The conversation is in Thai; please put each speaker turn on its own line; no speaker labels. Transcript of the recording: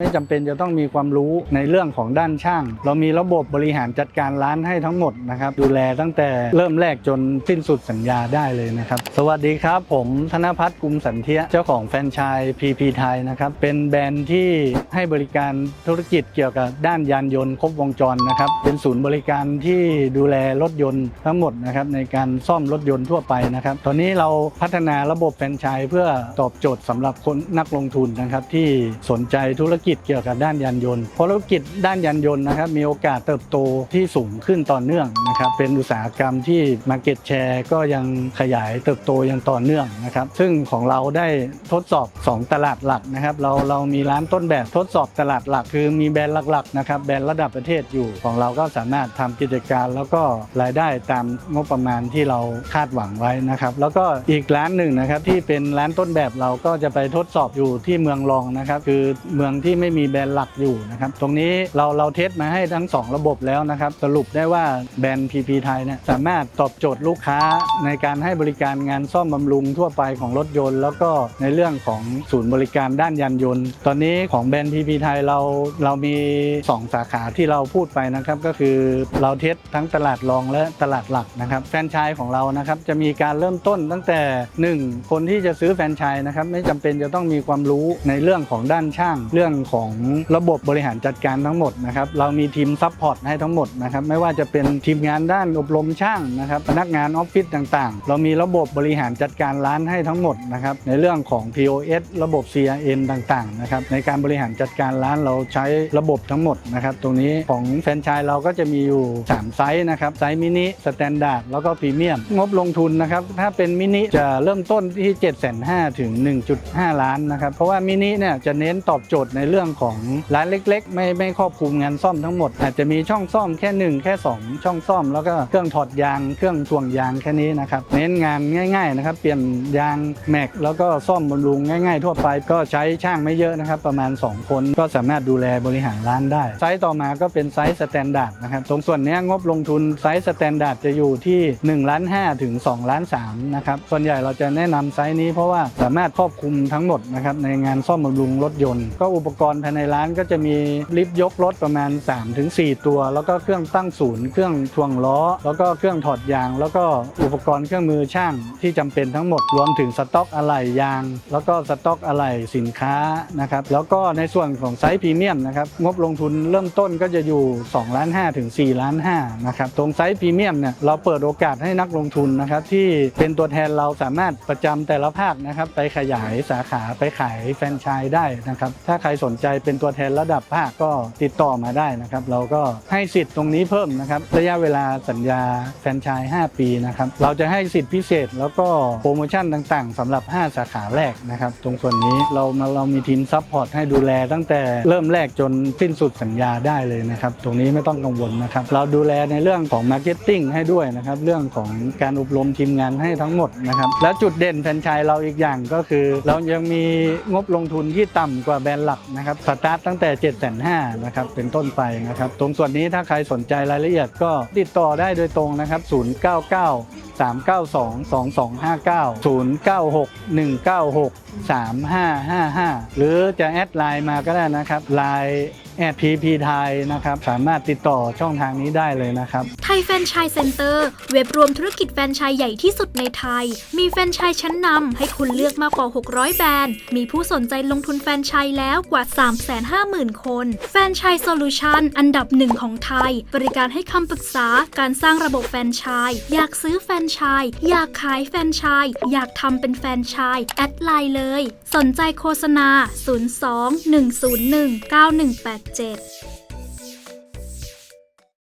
ไม่จำเป็นจะต้องมีความรู้ในเรื่องของด้านช่าง เรามีระบบบริหารจัดการร้านให้ทั้งหมดนะครับ ดูแลตั้งแต่เริ่มแรกจนสิ้นสุดสัญญาได้เลยนะครับ สวัสดีครับ ผมธนพัฒน์กุมสันเทียเจ้าของแฟรนไชส์ PP ไทยนะครับ เป็นแบรนด์ที่ให้บริการธุรกิจเกี่ยวกับด้านยานยนต์ครบวงจรนะครับ เป็นศูนย์บริการที่ดูแลรถยนต์ทั้งหมดนะครับในการซ่อมรถยนต์ทั่วไปนะครับ ตอนนี้เราพัฒนาระบบแฟรนไชส์เพื่อตอบโจทย์สำหรับคนนักลงทุนนะครับที่สนใจธุรกิจเกี่ยวกับด้านยานยนต์เพราะธุรกิจด้านยานยนต์นะครับมีโอกาสเติบโตที่สูงขึ้นต่อเนื่องนะครับเป็นอุตสาหกรรมที่ Market Share ก็ยังขยายเติบโตอย่างต่อเนื่องนะครับซึ่งของเราได้ทดสอบ 2 ตลาดหลักนะครับเราเรามีร้านต้นแบบทดสอบตลาดหลัก คือมีแบรนด์หลักๆนะครับแบรนด์ระดับประเทศอยู่ของเราก็สามารถทำกิจการ แล้วก็รายได้ตามงบประมาณที่เราคาดหวังไว้นะครับแล้วก็อีกร้านหนึ่งนะครับที่เป็นร้านต้นแบบเราก็จะไปทดสอบอยู่ที่เมืองรองนะครับคือเมืองที่ไม่มีแบรนด์หลักอยู่นะครับ ตรงนี้เราเราเทสมาให้ทั้ง 2 ระบบแล้วนะครับ สรุปได้ว่าแบรนด์ PP ไทยเนี่ยสามารถตอบโจทย์ลูกค้าในการให้บริการงานซ่อมบำรุงทั่วไปของรถยนต์ แล้วก็ในเรื่องของศูนย์บริการด้านยานยนต์ ตอนนี้ของแบรนด์ PP ไทยเราเรามี 2 สาขาที่เราพูดไปนะครับ ก็คือเราเทสทั้งตลาดรองและตลาดหลักนะครับ แฟรนไชส์ของเรานะครับจะมีการเริ่มต้นตั้งแต่ 1 คนที่จะซื้อแฟรนไชส์นะครับไม่จำเป็นจะต้องมีความรู้ในเรื่องของด้านช่าง เรื่องของระบบบริหารจัดการทั้งหมดนะครับเรามีทีมซัพพอร์ตให้ทั้งหมดนะครับไม่ว่าจะเป็นทีมงานด้านอบรมช่างนะครับพนักงานออฟฟิศต่างๆ เรามีระบบบริหารจัดการร้านให้ทั้งหมดนะครับในเรื่องของ POS ระบบ CRM ต่างๆนะครับในการบริหารจัดการร้านเราใช้ระบบทั้งหมดนะครับตรงนี้ของแฟรนไชส์เราก็จะมีอยู่ 3 ไซส์นะครับไซส์มินิสแตนดาร์ดแล้วก็พรีเมียมงบลงทุนนะครับถ้าเป็นมินิจะเริ่มต้นที่ 7 5 0 0 0ถึง 1.5 ล้านนะครับเพราะว่ามินิเนี่ยจะเน้นตอบโจทย์ในเรื่องรื่องของร้านเล็ก ๆ ไม่ไม่ครอบคลุมงานซ่อมทั้งหมด อาจจะมีช่องซ่อมแค่ 1 แค่ 2 ช่องซ่อม แล้วก็เครื่องถอดยางเครื่องถ่วงยางแค่นี้นะครับเน้นงานง่ายๆนะครับเปลี่ยนยางแม็กแล้วก็ซ่อมบำรุงง่ายๆ ทั่วไปก็ใช้ช่างไม่เยอะนะครับประมาณ 2 คนก็สามารถดูแลบริหารร้านได้ ไซส์ต่อมาก็เป็นไซส์สแตนดาร์ดนะครับตรงส่วนนี้งบลงทุนไซส์สแตนดาร์ดจะอยู่ที่1ล้าน5ถึง2ล้าน3นะครับส่วนใหญ่เราจะแนะนำไซส์นี้เพราะว่าสามารถครอบคลุมทั้งหมดนะครับในงานซ่อมบำรุงรถยนต์ก็อุปกรณ์ภายในร้านก็จะมีลิฟต์ยกรถประมาณ 3-4 ตัว แล้วก็เครื่องตั้งศูนย์ เครื่องทวงล้อ แล้วก็เครื่องถอดยาง แล้วก็อุปกรณ์เครื่องมือช่างที่จำเป็นทั้งหมดรวมถึงสต็อกอะไหล่ยาง แล้วก็สต็อกอะไหล่สินค้านะครับแล้วก็ในส่วนของไซส์พรีเมียมนะครับงบลงทุนเริ่มต้นก็จะอยู่2ล้าน5ถึง4ล้าน5นะครับตรงไซส์พรีเมียมเนี่ยเราเปิดโอกาสให้นักลงทุนนะครับที่เป็นตัวแทนเราสามารถประจำแต่ละภาคนะครับไปขยายสาขาไปขายแฟรนไชส์ได้นะครับถ้าใครสนนใจเป็นตัวแทนระดับภาคก็ติดต่อมาได้นะครับ เราก็ให้สิทธิ์ตรงนี้เพิ่มนะครับ ระยะเวลาสัญญาแฟรนไชส์5 ปีนะครับ เราจะให้สิทธิพิเศษแล้วก็โปรโมชั่นต่างๆสำหรับ 5 สาขาแรกนะครับ ตรงส่วนนี้เรามาเรามีทีมซัพพอร์ตให้ดูแลตั้งแต่เริ่มแรกจนสิ้นสุดสัญญาได้เลยนะครับ ตรงนี้ไม่ต้องกังวลนะครับ เราดูแลในเรื่องของมาร์เก็ตติ้งให้ด้วยนะครับ เรื่องของการอบรมทีมงานให้ทั้งหมดนะครับ แล้วจุดเด่นแฟรนไชส์เราอีกอย่างก็คือ เรายังมีงบลงทุนที่ต่ำกว่าแบรนด์หลักนะครับสตาร์ทตั้งแต่ 7 5 0 0 0นะครับเป็นต้นไปนะครับตรงส่วนนี้ถ้าใครสนใจรายละเอียดก็ติดต่อได้โดยตรงนะครับ 099 392 2259 096 196 3555 หรือจะแอดไลน์มาก็ได้นะครับไลน์ แอดพีพีไทยนะครับ สามารถติดต่อช่องทางนี้ได้เลยนะครับ
ไทยแฟนชส์เซ็นเตอร์ เว็บรวมธุรกิจแฟนชส์ใหญ่ที่สุดในไทย มีแฟนชส์ชั้นนำให้คุณเลือกมากกว่า 600 แบรนด์ มีผู้สนใจลงทุนแฟนชส์แล้วกว่า 350,000 คน แฟนชส์โซลูชันอันดับหนึ่งของไทย บริการให้คำปรึกษาการสร้างระบบแฟนชส์อยากซื้อแฟนชส์อยากขายแฟนชส์อยากทำเป็นแฟนชส์แอดไลน์เลย สนใจโฆษณา 02 101 7